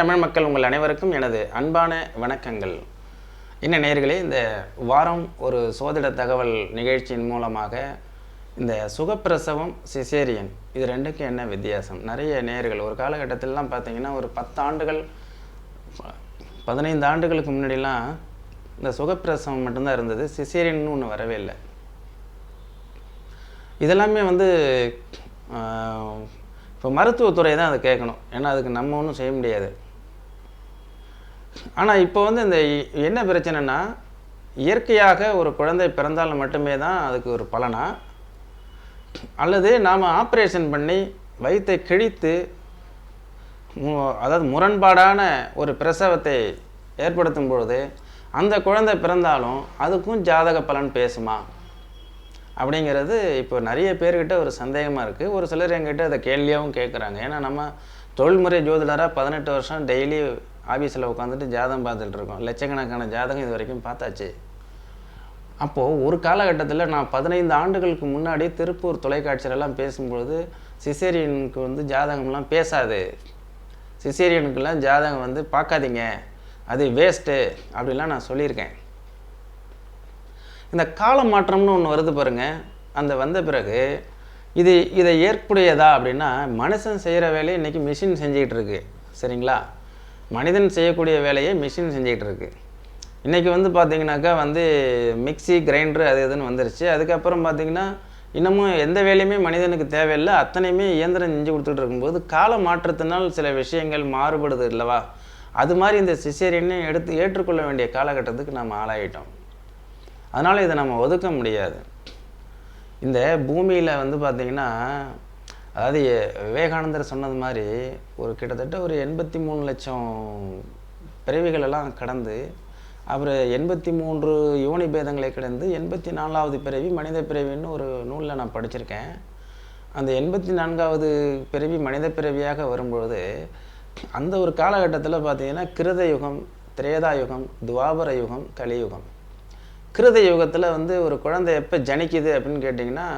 தமிழ் மக்கள் உங்கள் அனைவருக்கும் எனது அன்பான வணக்கங்கள். என்ன நேர்களே இந்த வாரம் ஒரு சோதிட தகவல் நிகழ்ச்சியின் மூலமாக இந்த சுகப்பிரசவம் சிசேரியன் இது ரெண்டுக்கும் என்ன வித்தியாசம்? நிறைய நேர்கள் ஒரு காலகட்டத்திலலாம் பார்த்தீங்கன்னா ஒரு பத்தாண்டுகள் பதினைந்து ஆண்டுகளுக்கு முன்னாடிலாம் இந்த சுகப்பிரசவம் மட்டும்தான் இருந்தது சிசேரியன்னு ஒன்று வரவே இல்லை. இதெல்லாமே வந்து இப்போ மருத்துவத்துறை தான் அதை கேட்கணும். ஏன்னா அதுக்கு நம்ம ஒன்றும் செய்ய முடியாது. ஆனால் இப்போ வந்து இந்த என்ன பிரச்சனைனா இயற்கையாக ஒரு குழந்தை பிறந்தால் மட்டுமே தான் அதுக்கு ஒரு பலனா? அல்லது நாம் ஆப்ரேஷன் பண்ணி வயிற்றை கிழித்து அதாவது முரண்பாடான ஒரு பிரசவத்தை ஏற்படுத்தும் பொழுது அந்த குழந்தை பிறந்தாலும் அதுக்கும் ஜாதக பலன் பேசுமா? அப்படிங்கிறது இப்போ நிறைய பேர்கிட்ட ஒரு சந்தேகமாக இருக்குது ஒரு சிலர் எங்கிட்ட அதை கேள்வியாகவும் கேட்குறாங்க ஏன்னா நம்ம தொழில்முறை ஜோதிடராக பதினெட்டு வருஷம் டெய்லி ஆஃபீஸில் உட்காந்துட்டு ஜாதகம் பார்த்துட்டு இருக்கோம். லட்சக்கணக்கான ஜாதகம் இது வரைக்கும் பார்த்தாச்சு. அப்போது ஒரு காலகட்டத்தில் நான் பதினைந்து ஆண்டுகளுக்கு முன்னாடி திருப்பூர் தொலைக்காட்சியிலலாம் பேசும்பொழுது சிசேரியனுக்கு வந்து ஜாதகம்லாம் பேசாது. சிசேரியனுக்கெல்லாம் ஜாதகம் வந்து பார்க்காதீங்க. அது வேஸ்ட்டு அப்படிலாம் நான் சொல்லியிருக்கேன். இந்த கால மாற்றம்னு ஒன்று வருது பாருங்க. அந்த வந்த பிறகு இது இதை ஏற்புடையதா அப்படின்னா மனுஷன் செய்கிற வேலையை இன்றைக்கி மிஷின் செஞ்சுக்கிட்டு இருக்கு. சரிங்களா? மனிதன் செய்யக்கூடிய வேலையை மிஷின் செஞ்சுக்கிட்டு இருக்கு. இன்றைக்கி வந்து பார்த்திங்கனாக்கா வந்து மிக்ஸி கிரைண்டரு அது இதுன்னு வந்துருச்சு. அதுக்கப்புறம் பார்த்திங்கன்னா இன்னமும் எந்த வேலையுமே மனிதனுக்கு தேவையில்லை. அத்தனையுமே இயந்திரம் செஞ்சு கொடுத்துட்டு இருக்கும்போது கால மாற்றத்தினால் சில விஷயங்கள் மாறுபடுது இல்லவா அது மாதிரி இந்த சிசேரியனை எடுத்து ஏற்றுக்கொள்ள வேண்டிய காலகட்டத்துக்கு நம்ம ஆளாயிட்டோம். அதனால் இதை நம்ம ஒதுக்க முடியாது. இந்த பூமியில் வந்து பார்த்திங்கன்னா அதாவது விவேகானந்தர் சொன்னது மாதிரி ஒரு கிட்டத்தட்ட ஒரு எண்பத்தி மூணு லட்சம் பிறவிகள் எல்லாம் கடந்து அப்புறம் எண்பத்தி மூன்று யோனி பேதங்களை கடந்து எண்பத்தி நாலாவது பிறவி மனித பிறவின்னு ஒரு நூலில் நான் படிச்சிருக்கேன். அந்த எண்பத்தி நான்காவது பிறவி மனித பிறவியாக வரும்பொழுது அந்த ஒரு காலகட்டத்தில் பார்த்தீங்கன்னா கிருத யுகம் திரேதா யுகம் துவாபர யுகம் கலியுகம். கிருத யுகத்தில் வந்து ஒரு குழந்தை எப்போ ஜனிக்குது அப்படின்னு கேட்டிங்கன்னா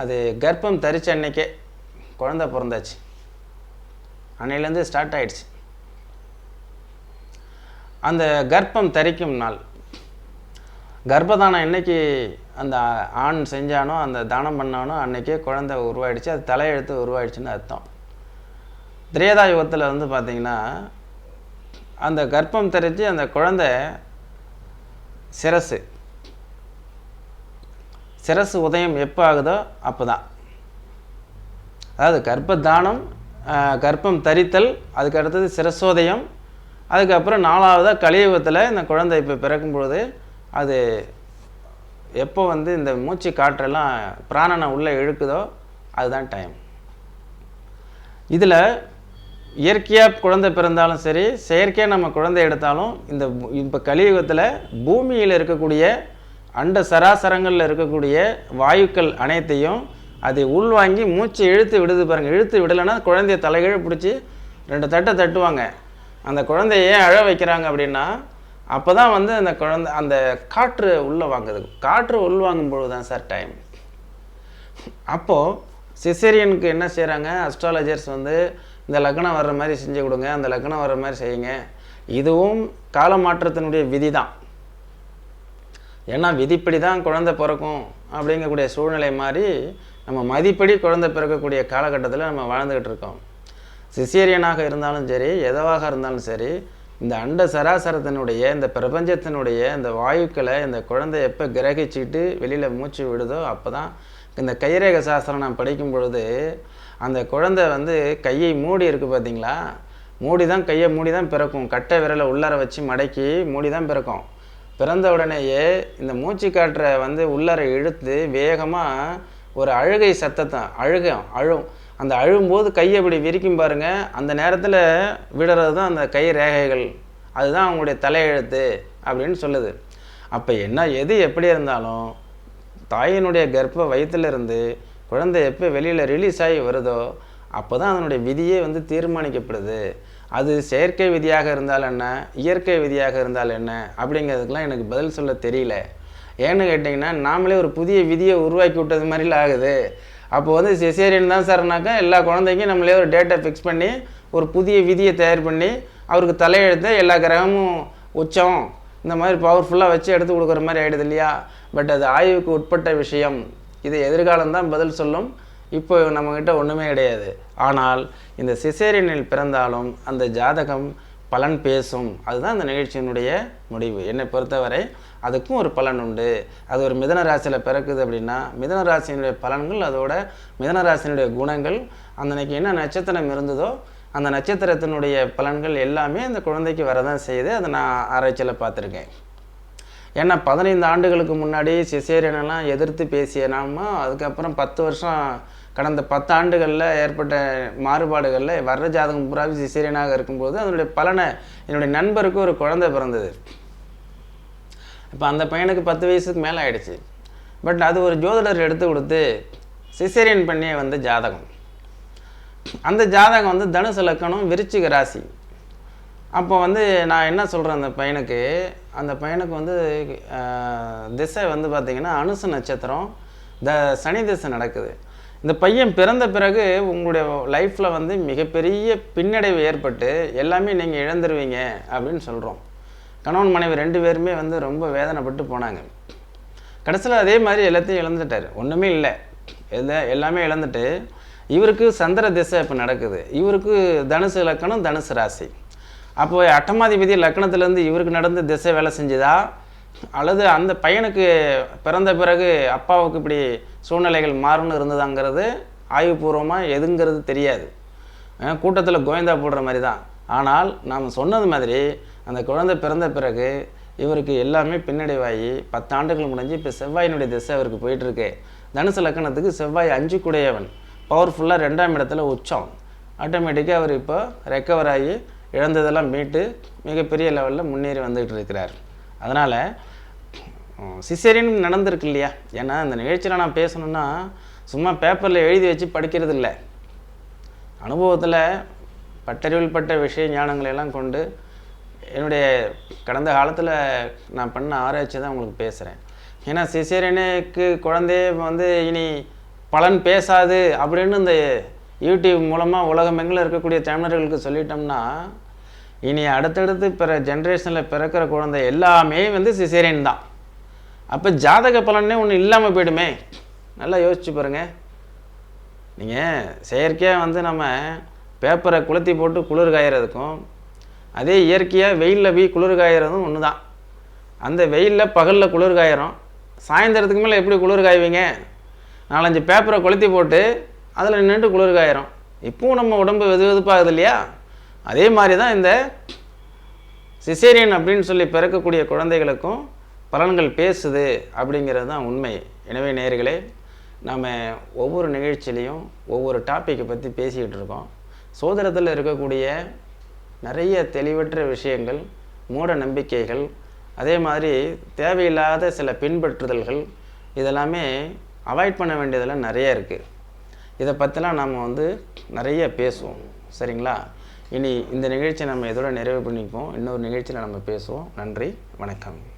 அது கர்ப்பம் தரிச்ச அன்னைக்கே குழந்த பிறந்தாச்சு. அன்னையிலேருந்து ஸ்டார்ட் ஆயிடுச்சு. அந்த கர்ப்பம் தரிக்கும் நாள். கர்ப்பதானம் என்னைக்கு அந்த ஆண் செஞ்சானோ அந்த தானம் பண்ணானோ அன்னைக்கே குழந்தை உருவாயிடுச்சு. அது தலையெழுத்து உருவாயிடுச்சுன்னு அர்த்தம். திரேதா யுகத்தில் வந்து பார்த்திங்கன்னா அந்த கர்ப்பம் தெரிஞ்சு அந்த குழந்தை சிரசு. சிரசு உதயம் எப்போ ஆகுதோ அப்போ தான் அதாவது கர்ப்பதானம் கர்ப்பம் தரித்தல் அதுக்கு அடுத்தது சிரசோதயம் அதுக்கப்புறம் நாலாவதாக கலியுகத்தில் இந்த குழந்தை இப்போ பிறக்கும் பொழுது அது எப்போ வந்து இந்த மூச்சு காற்றெல்லாம் பிராணனை உள்ளே இழுக்குதோ அதுதான் டைம் இதில் இயற்கையாக குழந்தை பிறந்தாலும் சரி செயற்கையாக நம்ம குழந்தை எடுத்தாலும் இந்த இப்போ கலியுகத்தில் பூமியில் இருக்கக்கூடிய அண்ட சராசரங்களில் இருக்கக்கூடிய வாயுக்கள் அனைத்தையும் அதை உள்வாங்கி மூச்சு இழுத்து விடுது பாருங்க. இழுத்து விடலைன்னா குழந்தைய தலைகீழ பிடிச்சி ரெண்டு தட்டை தட்டுவாங்க. அந்த குழந்தைய ஏன் அழ வைக்கிறாங்க அப்படின்னா அப்போ தான் வந்து அந்த குழந்தை அந்த காற்று உள்ளே வாங்குது. காற்று உள்வாங்கும் பொழுது தான் சார் டைம். அப்போது சிசேரியனுக்கு என்ன செய்கிறாங்க அஸ்ட்ராலஜர்ஸ் வந்து இந்த லக்னம் வர்ற மாதிரி செஞ்சு கொடுங்க அந்த லக்னம் வர்ற மாதிரி செய்யுங்க. இதுவும் கால மாற்றத்தினுடைய விதி தான் ஏன்னா விதிப்படி தான் குழந்தை பிறக்கும் அப்படிங்கக்கூடிய சூழ்நிலை மாதிரி நம்ம மதிப்படி குழந்தை பிறக்கக்கூடிய காலகட்டத்தில் நம்ம வாழ்ந்துக்கிட்டு இருக்கோம். சிசேரியனாக இருந்தாலும் சரி எதுவாக இருந்தாலும் சரி இந்த அண்ட சராசரத்தினுடைய இந்த பிரபஞ்சத்தினுடைய இந்த வாயுக்களை இந்த குழந்தை எப்போ கிரகிச்சிட்டு வெளியில் மூச்சு விடுதோ அப்போ தான் இந்த கைரேக சாஸ்திரம் நான் படிக்கும் பொழுது அந்த குழந்தை வந்து கையை மூடி இருக்குது பார்த்தீங்களா மூடி தான் கையை மூடி தான் பிறக்கும். கட்டை விரலை உள்ளார வச்சு மடக்கி மூடி தான் பிறக்கும். பிறந்த உடனேயே இந்த மூச்சு காற்றை வந்து உள்ளார இழுத்து வேகமாக ஒரு அழுகை சத்தத்தை அழுகும் அழும் அந்த அழும்போது கையை இப்படி விரிக்கும் பாருங்கள் அந்த நேரத்தில் விடுறது தான் அந்த கை ரேகைகள். அதுதான் அவங்களுடைய தலையெழுத்து அப்படின்னு சொல்லுது. அப்போ என்ன எது எப்படி இருந்தாலும் தாயினுடைய கர்ப்ப வயிற்றிலிருந்து குழந்தை எப்போ வெளியில் ரிலீஸ் ஆகி வருதோ அப்போ தான் அதனுடைய விதியே வந்து தீர்மானிக்கப்படுது. அது செயற்கை விதியாக இருந்தால் என்ன? இயற்கை விதியாக இருந்தால் என்ன? அப்படிங்கிறதுக்கெலாம் எனக்கு பதில் சொல்ல தெரியல. ஏன்னு கேட்டிங்கன்னா நாமளே ஒரு புதிய விதியை உருவாக்கி விட்டது மாதிரில ஆகுது. அப்போ வந்து சிசேரியன் தான் சார்னாக்கா எல்லா குழந்தைக்கும் நம்மளே ஒரு டேட்டை ஃபிக்ஸ் பண்ணி ஒரு புதிய விதியை தயார் பண்ணி அவருக்கு தலையெழுத்த எல்லா கிரகமும் உச்சம் இந்த மாதிரி பவர்ஃபுல்லாக வச்சு எடுத்து கொடுக்குற மாதிரி ஆகிடுது இல்லையா? பட் அது ஆய்வுக்கு உட்பட்ட விஷயம். இது எதிர்காலம் தான் பதில் சொல்லும். இப்போ நம்மக்கிட்ட ஒன்றுமே கிடையாது. ஆனால் இந்த சிசேரியனில் பிறந்தாலும் அந்த ஜாதகம் பலன் பேசும். அதுதான் அந்த நிகழ்ச்சியினுடைய முடிவு. என்னை பொறுத்தவரை அதுக்கும் ஒரு பலன் உண்டு. அது ஒரு மிதன ராசியில் பிறக்குது அப்படின்னா மிதன ராசியினுடைய பலன்கள் அதோட மிதன ராசியினுடைய குணங்கள் அந்தன்னைக்கு என்ன நட்சத்திரம் இருந்ததோ அந்த நட்சத்திரத்தினுடைய பலன்கள் எல்லாமே அந்த குழந்தைக்கு வரதான் செய்யுது. அதை நான் ஆராய்ச்சியில் பார்த்துருக்கேன். ஏன்னா பதினைந்து ஆண்டுகளுக்கு முன்னாடி சிசேரியனெல்லாம் எதிர்த்து பேசிய நாம அதுக்கப்புறம் பத்து வருஷம் கடந்த பத்தாண்டுகளில் ஏற்பட்ட மாறுபாடுகளில் வர்ற ஜாதகம் பூராவி சிசேரியனாக இருக்கும்போது அதனுடைய பலனை என்னுடைய நண்பருக்கு ஒரு குழந்தை பிறந்தது. இப்போ அந்த பையனுக்கு பத்து வயசுக்கு மேலே ஆயிடுச்சு. பட் அது ஒரு ஜோதிடர் எடுத்து கொடுத்து சிசேரியன் பண்ணியே வந்த ஜாதகம். அந்த ஜாதகம் வந்து தனுசு லக்கணம் விருச்சிக ராசி. அப்போ வந்து நான் என்ன சொல்கிறேன் அந்த பையனுக்கு? அந்த பையனுக்கு வந்து திசை வந்து பார்த்திங்கன்னா அனுச நட்சத்திரம் த சனி திசை நடக்குது. இந்த பையன் பிறந்த பிறகு உங்களுடைய லைஃப்பில் வந்து மிகப்பெரிய பின்னடைவு ஏற்பட்டு எல்லாமே நீங்கள் இழந்துருவீங்க அப்படின்னு சொல்கிறோம் கணவன் மனைவி ரெண்டு பேருமே வந்து ரொம்ப வேதனைப்பட்டு போனாங்க. கடைசியில் அதே மாதிரி எல்லாத்தையும் இழந்துட்டார். ஒன்றுமே இல்லை. எல்ல எல்லாமே இழந்துட்டு இவருக்கு சந்திர திசை இப்போ நடக்குது. இவருக்கு தனுசு லக்கணம் தனுசு ராசி. அப்போ அட்டமாதிபதி லக்கணத்துலேருந்து இவருக்கு நடந்த திசை வேலை செஞ்சுதா? அல்லது அந்த பையனுக்கு பிறந்த பிறகு அப்பாவுக்கு இப்படி சூழ்நிலைகள் மாறும்னு இருந்ததாங்கிறது ஆய்வுபூர்வமாக எதுங்கிறது தெரியாது. கூட்டத்தில் கோயந்தா போடுற மாதிரி தான் ஆனால் நாம் சொன்னது மாதிரி அந்த குழந்தை பிறந்த பிறகு இவருக்கு எல்லாமே பின்னடைவாகி பத்தாண்டுகள் முடிஞ்சு இப்போ செவ்வாயினுடைய திசை அவருக்கு போயிட்டுருக்கு. தனுசு லக்கணத்துக்கு செவ்வாய் அஞ்சு குடையவன். பவர்ஃபுல்லாக ரெண்டாம் இடத்துல உச்சம். ஆட்டோமேட்டிக்காக அவர் இப்போ ரெக்கவர் ஆகி இழந்ததெல்லாம் மீட்டு மிகப்பெரிய லெவலில் முன்னேறி வந்துகிட்டு இருக்கிறார். அதனால் சிசேரியன் நடந்திருக்கு இல்லையா ஏன்னா இந்த நிகழ்ச்சியில் நான் பேசணுன்னா சும்மா பேப்பரில் எழுதி வச்சு படிக்கிறது இல்லை அனுபவத்தில் பட்டறிவில் பட்ட விஷய ஞானங்களை எல்லாம் கொண்டு என்னுடைய கடந்த காலத்தில் நான் பண்ண ஆராய்ச்சி தான் உங்களுக்கு பேசுகிறேன் ஏன்னா சிசேரியனுக்கு குழந்தையே வந்து இனி பலன் பேசாது அப்படின்னு இந்த யூடியூப் மூலமாக உலகமெங்கில் இருக்கக்கூடிய தமிழர்களுக்கு சொல்லிட்டோம்னா இனி அடுத்தடுத்து பிற ஜென்ரேஷனில் பிறக்கிற குழந்தை எல்லாமே வந்து சிசேரியன் தான். அப்போ ஜாதக பலனே ஒன்று இல்லாமல் போயிடுமே. நல்லா யோசிச்சு பாருங்கள் நீங்கள் செயற்கையாக வந்து நம்ம பேப்பரை குளுத்தி போட்டு குளிர் காயறதுக்கும் அதே இயற்கையாக வெயிலில் போய் குளிர் காயறதும் ஒன்று தான் அந்த வெயிலில் பகலில் குளிர் காயறோம். சாயந்தரத்துக்கு மேலே எப்படி குளிர் காய்வீங்க? நாலஞ்சு பேப்பரை கொளுத்தி போட்டு அதில் நின்றுட்டு குளிர் காயறோம். இப்பவும் நம்ம உடம்பு வெது வெதுப்பாகுது இல்லையா? அதே மாதிரி தான் இந்த சிசேரியன் அப்படின்னு சொல்லி பிறக்கக்கூடிய குழந்தைகளுக்கும் பலன்கள் பேசுது அப்படிங்கிறது தான் உண்மை. எனவே நேர்களே நாம் ஒவ்வொரு நிகழ்ச்சியிலையும் ஒவ்வொரு டாப்பிக்கை பற்றி பேசிக்கிட்டு இருக்கோம். சோதரத்தில் இருக்கக்கூடிய நிறைய தெளிவற்ற விஷயங்கள் மூட நம்பிக்கைகள் அதே மாதிரி தேவையில்லாத சில பின்பற்றுதல்கள் இதெல்லாமே அவாய்ட் பண்ண வேண்டியதெல்லாம் நிறைய இருக்குது இதை பற்றிலாம் நாம் வந்து நிறைய பேசுவோம். சரிங்களா? இனி இந்த நிகழ்ச்சியை நம்ம இதோட நிறைவு பண்ணிப்போம் இன்னொரு நிகழ்ச்சியில் நம்ம பேசுவோம். நன்றி வணக்கம்.